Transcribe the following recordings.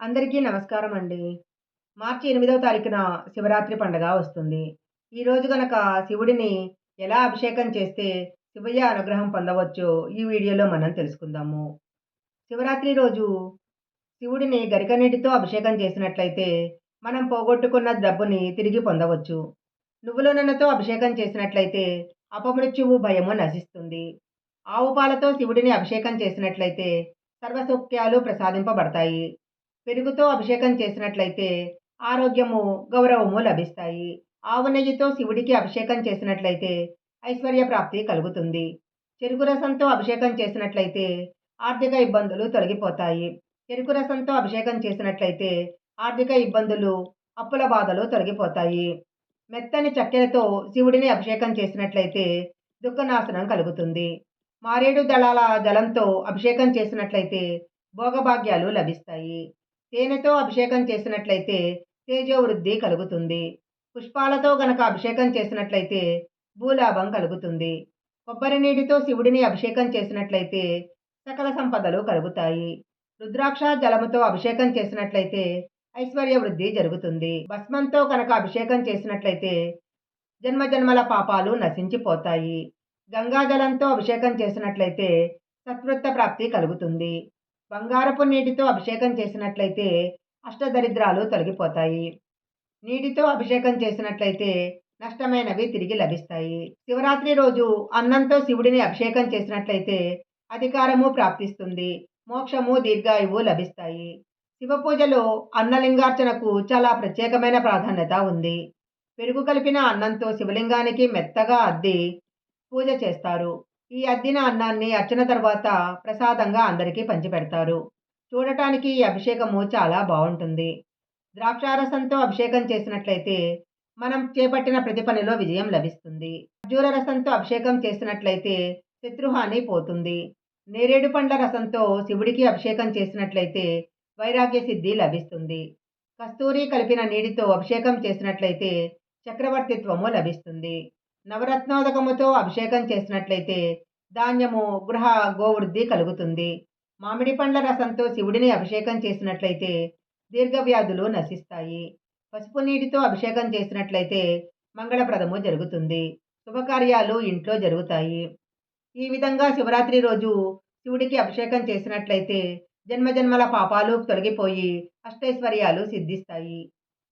అందరికీ నమస్కారం అండి. మార్చి ఎనిమిదవ తారీఖున శివరాత్రి పండగ వస్తుంది. ఈరోజు గనక శివుడిని ఎలా అభిషేకం చేస్తే శివయ్య అనుగ్రహం పొందవచ్చో ఈ వీడియోలో మనం తెలుసుకుందాము. శివరాత్రి రోజు శివుడిని గరిక నీటితో అభిషేకం చేసినట్లయితే మనం పోగొట్టుకున్న డబ్బుని తిరిగి పొందవచ్చు. నువ్వుల నూనెతో అభిషేకం చేసినట్లయితే అపమృత్యువు భయము నశిస్తుంది. ఆవు పాలతో శివుడిని అభిషేకం చేసినట్లయితే సర్వసౌఖ్యాలు ప్రసాదింపబడతాయి. పెరుగుతో అభిషేకం చేసినట్లయితే ఆరోగ్యము గౌరవము లభిస్తాయి. ఆవు నెయ్యితో శివుడికి అభిషేకం చేసినట్లయితే ఐశ్వర్య ప్రాప్తి కలుగుతుంది. చెరుకు రసంతో అభిషేకం చేసినట్లయితే ఆర్థిక ఇబ్బందులు తొలగిపోతాయి. చెరుకు రసంతో అభిషేకం చేసినట్లయితే ఆర్థిక ఇబ్బందులు అప్పుల బాధలు తొలగిపోతాయి. మెత్తని చక్కెరతో శివుడిని అభిషేకం చేసినట్లయితే దుఃఖనాశనం కలుగుతుంది. మారేడు దళాల జలంతో అభిషేకం చేసినట్లయితే భోగభాగ్యాలు లభిస్తాయి. తేనెతో అభిషేకం చేసినట్లయితే తేజోవృద్ధి కలుగుతుంది. పుష్పాలతో గనక అభిషేకం చేసినట్లయితే భూలాభం కలుగుతుంది. కొబ్బరి నీటితో శివుడిని అభిషేకం చేసినట్లయితే సకల సంపదలు కలుగుతాయి. రుద్రాక్ష జలముతో అభిషేకం చేసినట్లయితే ఐశ్వర్య వృద్ధి జరుగుతుంది. భస్మంతో కనుక అభిషేకం చేసినట్లయితే జన్మజన్మల పాపాలు నశించిపోతాయి. గంగాజలంతో అభిషేకం చేసినట్లయితే సత్వృత్త ప్రాప్తి కలుగుతుంది. బంగారపు నీటితో అభిషేకం చేసినట్లయితే అష్టదరిద్రాలు తొలగిపోతాయి. నీటితో అభిషేకం చేసినట్లయితే నష్టమైనవి తిరిగి లభిస్తాయి. శివరాత్రి రోజు అన్నంతో శివుడిని అభిషేకం చేసినట్లయితే అధికారము ప్రాప్తిస్తుంది. మోక్షము దీర్ఘాయువు లభిస్తాయి. శివ పూజలో అన్నలింగార్చనకు చాలా ప్రత్యేకమైన ప్రాధాన్యత ఉంది. పెరుగు కలిపిన అన్నంతో శివలింగానికి మెత్తగా అద్ది పూజ చేస్తారు. ఈ అద్దిన అన్నాన్ని అర్చన తర్వాత ప్రసాదంగా అందరికీ పంచిపెడతారు. చూడటానికి ఈ అభిషేకము చాలా బాగుంటుంది. ద్రాక్షారసంతో అభిషేకం చేసినట్లయితే మనం చేపట్టిన ప్రతి పనిలో విజయం లభిస్తుంది. ఖర్జూర రసంతో అభిషేకం చేసినట్లయితే శత్రుహాని పోతుంది. నేరేడు పండ్ల రసంతో శివుడికి అభిషేకం చేసినట్లయితే వైరాగ్య సిద్ధి లభిస్తుంది. కస్తూరి కలిపిన నీటితో అభిషేకం చేసినట్లయితే చక్రవర్తిత్వము లభిస్తుంది. నవరత్నోదకముతో అభిషేకం చేసినట్లయితే ధాన్యము గృహ గోవృద్ధి కలుగుతుంది. మామిడి పండ్ల రసంతో శివుడిని అభిషేకం చేసినట్లయితే దీర్ఘవ్యాధులు నశిస్తాయి. పసుపు నీటితో అభిషేకం చేసినట్లయితే మంగళప్రదము జరుగుతుంది. శుభకార్యాలు ఇంట్లో జరుగుతాయి. ఈ విధంగా శివరాత్రి రోజు శివుడికి అభిషేకం చేసినట్లయితే జన్మజన్మల పాపాలు తొలగిపోయి అష్టైశ్వర్యాలు సిద్ధిస్తాయి.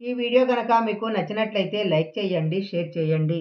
ఈ వీడియో కనుక మీకు నచ్చినట్లయితే లైక్ చేయండి షేర్ చేయండి.